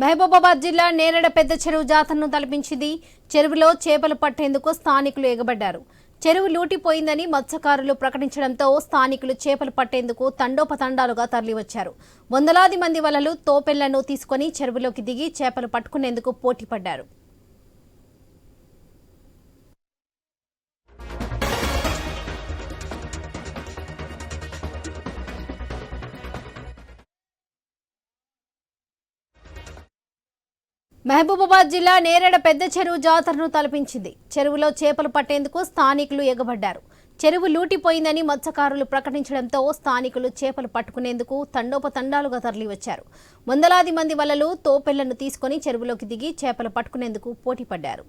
మహబూబాబాద్ జిల్లా నేరడ పెద్ద చెరువు జాతరను తలపించింది. చెరువులో చేపలు పట్టేందుకు స్థానికులు ఎగబడ్డారు. చెరువు లూటిపోయిందని మత్స్యకారులు ప్రకటించడంతో స్థానికులు చేపలు పట్టేందుకు తండోపతండాలుగా తరలివచ్చారు. వందలాది మంది వలలు తోపెళ్ళను తీసుకొని చెరువులోకి దిగి చేపలు పట్టుకునేందుకు పోటీ పడ్డారు మహబూబాబాద్ జిల్లా నేరేడ పెద్ద చెరువు జాతరను తలపించింది. చెరువులో చేపలు పట్టేందుకు స్థానికులు ఎగబడ్డారు. చెరువు లూటిపోయిందని మత్స్యకారులు ప్రకటించడంతో స్థానికులు చేపలు పట్టుకునేందుకు తండోపతండాలుగా తరలివచ్చారు. వందలాది మంది వలలు తోపెళ్ళను తీసుకొని చెరువులోకి దిగి చేపలు పట్టుకునేందుకు పోటీ పడ్డారు